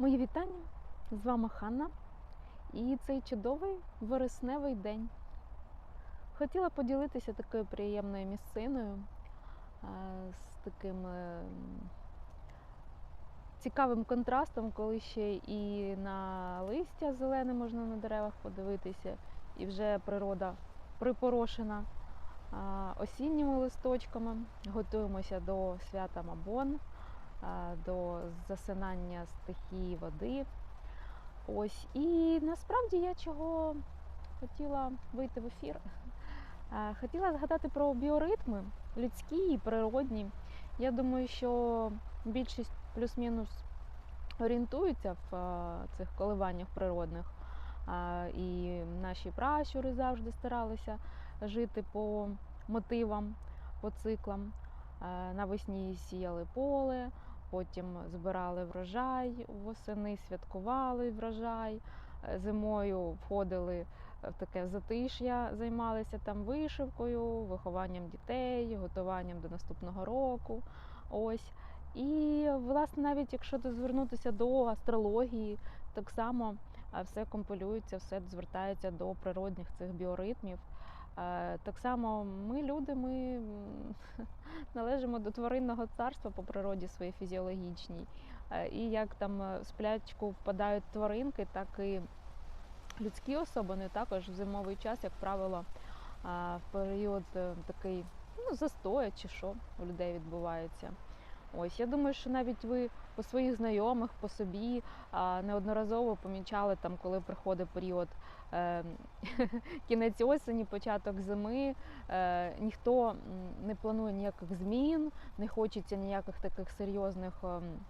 Мої вітання! З вами Ханна і цей чудовий вересневий день. Хотіла поділитися такою приємною місциною е, з таким е, цікавим контрастом, коли ще і на листя зелене можна на деревах подивитися, і вже природа припорошена е, осінніми листочками. Готуємося до свята Мабон до засинання стихії води. Ось. І насправді я чого хотіла вийти в ефір. Е, Хотіла згадати про біоритми людські і природні. Я думаю, що більшість плюс-мінус орієнтуються в е, цих коливаннях природних. Е, І наші пращури завжди старалися жити по мотивам, по циклам. Е, Навесні сіяли поле, потім збирали врожай, восени святкували врожай, е, зимою входили в таке затиш'я, займалися там вишивкою, вихованням дітей, готуванням до наступного року. Ось. І, власне, навіть якщо звернутися до астрології, так само все компилюється, все звертається до природних цих біоритмів. Так само ми, люди, ми належимо до тваринного царства по природі своїй фізіологічній. І як там е, в сплячку впадають тваринки, так і людські особи, вони також в зимовий час, як правило, в період е, такий ну, застоя чи що у людей відбувається. Ось я думаю, що навіть ви по своїх знайомих, по собі а, неодноразово помічали там, коли приходить період е, кінець осені, початок зими. Е, ніхто не планує ніяких змін, не хочеться ніяких таких серйозних. ем,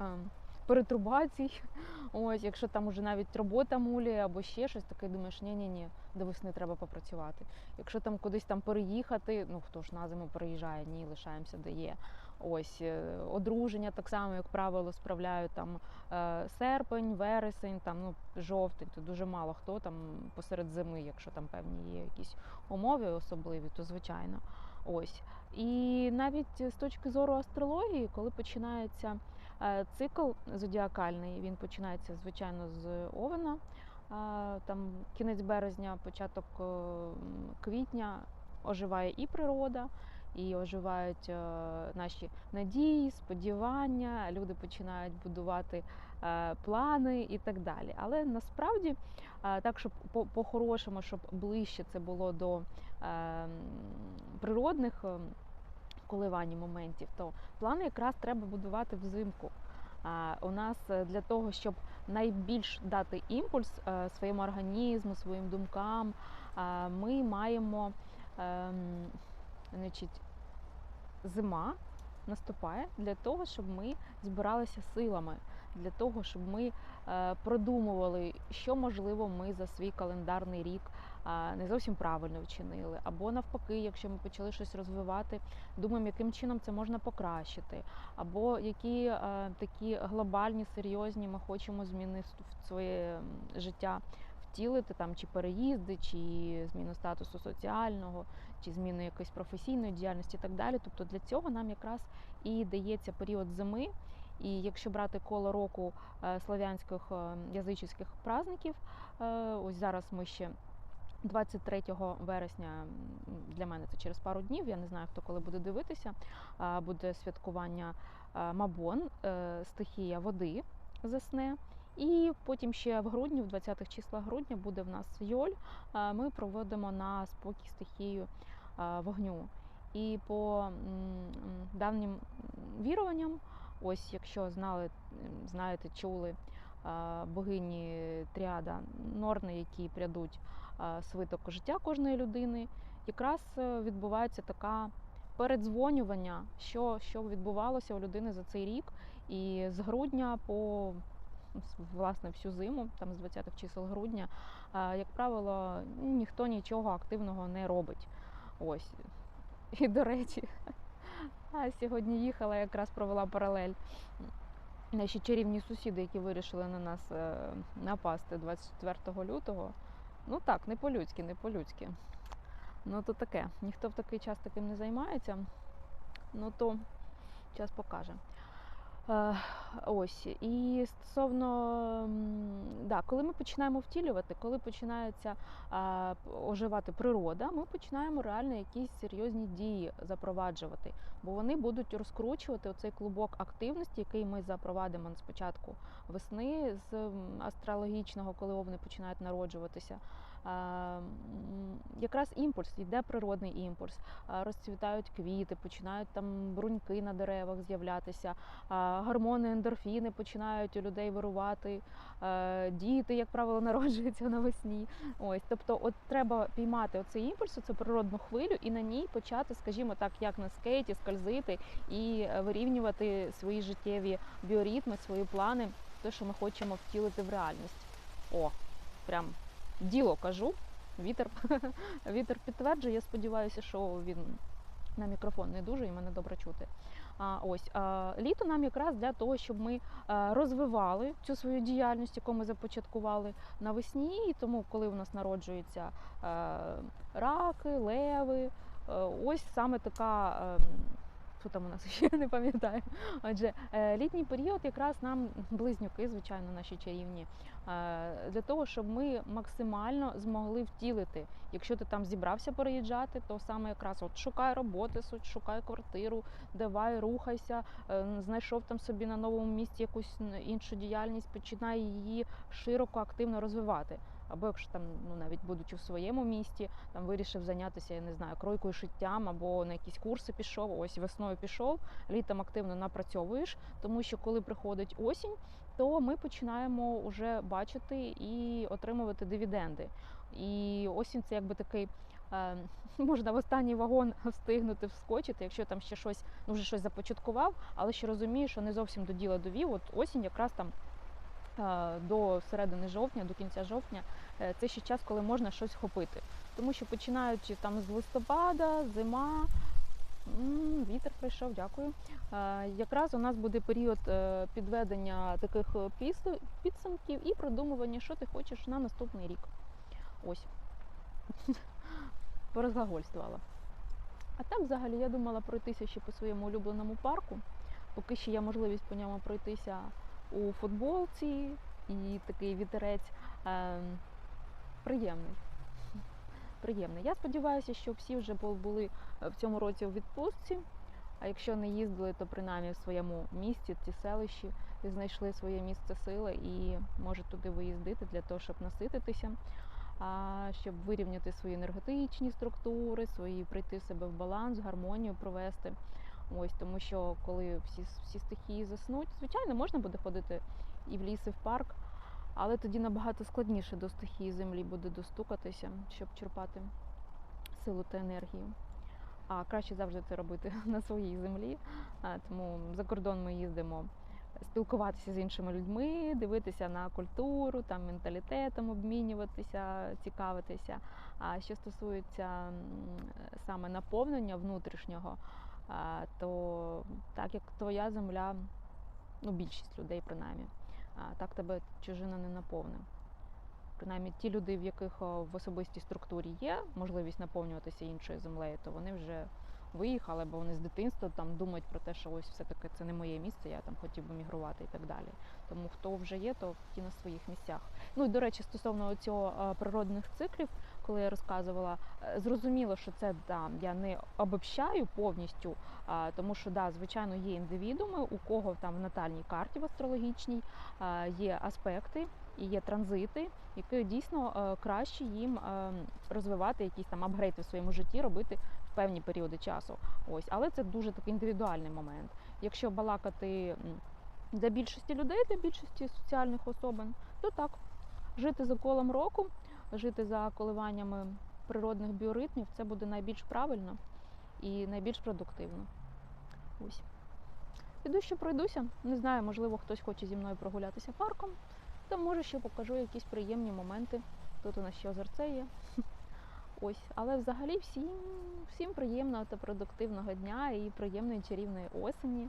ем, Перетрубацій, ось, якщо там уже навіть робота мулює або ще щось таке, думаєш, ні ні ні до весни треба попрацювати. Якщо там кудись там переїхати, ну хто ж на зиму переїжджає, ні, лишаємося де є. Ось е, одруження так само, як правило, справляють там е, серпень, вересень, там ну жовтень, то дуже мало хто там посеред зими, якщо там певні є якісь умови особливі, то звичайно. Ось. І навіть з точки зору астрології, коли починається е, цикл зодіакальний, він починається, звичайно, з Овена. Там кінець березня, початок квітня оживає і природа, і оживають е, наші надії, сподівання, люди починають будувати е, плани і так далі. Але насправді, е, так, щоб по- по-хорошому, щоб ближче це було до е, природних е, коливань моментів, то плани якраз треба будувати взимку. А, У нас для того, щоб найбільш дати імпульс своєму організму, своїм думкам, ми маємо ем, значить, зима наступає для того, щоб ми збиралися силами, для того, щоб ми е, продумували, що можливо ми за свій календарний рік е, не зовсім правильно вчинили. Або навпаки, якщо ми почали щось розвивати, думаємо, яким чином це можна покращити, або які е, такі глобальні, серйозні ми хочемо зміни в своє життя втілити там чи переїзди, чи зміну статусу соціального, чи зміну якоїсь професійної діяльності і так далі. Тобто для цього нам якраз і дається період зими. І якщо брати коло року е, слав'янських е, праздників, е, ось зараз ми ще 23 вересня для мене це через пару днів. Я не знаю, хто коли буде дивитися. Буде святкування Мабон, стихія води засне. І потім ще в грудні, в 20-х числах грудня, буде в нас Йоль. Ми проводимо на спокій стихію вогню. І по давнім віруванням, ось якщо знали, знаєте, чули богині Тріада Норни, які прядуть свиток життя кожної людини, якраз е, відбувається така передзвонювання, що, що відбувалося у людини за цей рік. І з грудня по власне всю зиму, там з 20-х чисел грудня, як правило, ніхто нічого активного не робить. Ось. І до речі, сьогодні їхала, якраз провела паралель. Наші чарівні сусіди, які вирішили на нас е, напасти 24 лютого. Ну так, не по-людськи, не по-людськи. Ну то таке. Ніхто в такий час таким не займається. Ну то час покаже. Е, Ось і стосовно да, коли ми починаємо втілювати, коли починається а, оживати природа, ми починаємо реально якісь серйозні дії запроваджувати, бо вони будуть розкручувати оцей клубок активності, який ми запровадимо спочатку весни з астрологічного, коли овни починають народжуватися. Якраз імпульс, йде природний імпульс, розцвітають квіти, починають там бруньки на деревах з'являтися, гормони, ендорфіни починають у людей вирувати. Діти, як правило, народжуються навесні. Ось, тобто, от треба піймати оцей імпульс, цю природну хвилю, і на ній почати, скажімо так, як на скейті, скользити і е, вирівнювати свої життєві біоритми, свої плани, те, що ми хочемо втілити в реальність. О, прям діло кажу. Вітер, вітер підтверджує. Я сподіваюся, що він на мікрофон не дуже і мене добре чути. А, ось а, літо нам якраз для того, щоб ми розвивали цю свою діяльність, яку ми започаткували навесні. І тому, коли у нас народжуються раки, леви, ось саме така. ем, Що там у нас ще не пам'ятаю. Отже, е, літній період якраз нам близнюки, звичайно, наші чарівні, е, для того, щоб ми максимально змогли втілити. Якщо ти там зібрався переїжджати, то саме якраз от шукай роботи, шукай квартиру, давай, рухайся, е, знайшов там собі на новому місці якусь іншу діяльність, починай її широко, активно розвивати. Або якщо там, ну навіть будучи в своєму місті, там вирішив зайнятися, я не знаю, кройкою шиттям або на якісь курси пішов. Ось весною пішов, літом активно напрацьовуєш, тому що коли приходить осінь, то ми починаємо вже бачити і отримувати дивіденди. І осінь це якби такий. е, Можна в останній вагон встигнути вскочити, якщо там ще щось, ну вже щось започаткував, але ще розумію, що не зовсім до діла довів. От осінь якраз там до середини жовтня, до кінця жовтня, е, це ще час, коли можна щось хопити. Тому що починаючи там з листопада, зима, вітер прийшов, дякую. Е, Якраз у нас буде період е, підведення таких е, підсумків і продумування, що ти хочеш на наступний рік. Ось. Порозглагольствувала. А так, взагалі, я думала пройтися ще по своєму улюбленому парку. Поки ще є можливість по ньому пройтися у футболці і такий вітерець е, приємний. Приємний. Я сподіваюся, що всі вже були е, в цьому році у відпустці. А якщо не їздили, то принаймні в своєму місті, ці селищі, і знайшли своє місце сили і можуть туди виїздити для того, щоб насититися, щоб вирівняти свої енергетичні структури, свої прийти себе в баланс, гармонію провести. Ось тому, що коли всі, всі стихії заснуть, звичайно, можна буде ходити і в ліс, і в парк, але тоді набагато складніше до стихії землі буде достукатися, щоб черпати силу та енергію. А краще завжди це робити на своїй землі. Тому за кордон ми їздимо спілкуватися з іншими людьми, дивитися на культуру, там менталітетом обмінюватися, цікавитися. А що стосується саме наповнення внутрішнього, то так як твоя земля, ну більшість людей принаймні, так тебе чужина не наповне. Принаймні ті люди, в яких в особистій структурі є можливість наповнюватися іншою землею, то вони вже виїхали, бо вони з дитинства там думають про те, що ось все-таки це не моє місце, я там хотів би мігрувати і так далі. Тому хто вже є, то ті на своїх місцях. Ну і до речі, стосовно цього е, природних циклів, коли я розказувала, е, зрозуміло, що це да, я не обобщаю повністю, тому що да, звичайно, є індивідууми, у кого там в натальній карті в астрологічній є аспекти і є транзити, які дійсно е, краще їм е, розвивати якийсь там апгрейд у своєму житті, робити в певні періоди часу. Ось, але це дуже такий індивідуальний момент. Якщо балакати для більшості людей, для більшості соціальних особин, то так, жити за колом року, жити за коливаннями природних біоритмів, це буде найбільш правильно і найбільш продуктивно. Ось. Піду ще пройдуся. Не знаю, можливо, хтось хоче зі мною прогулятися парком, то може ще покажу якісь приємні моменти. Тут у нас ще озерце є. Ось, але взагалі всім, всім приємного та продуктивного дня і приємної чарівної осені.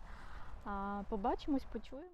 А, Побачимось, почуємо.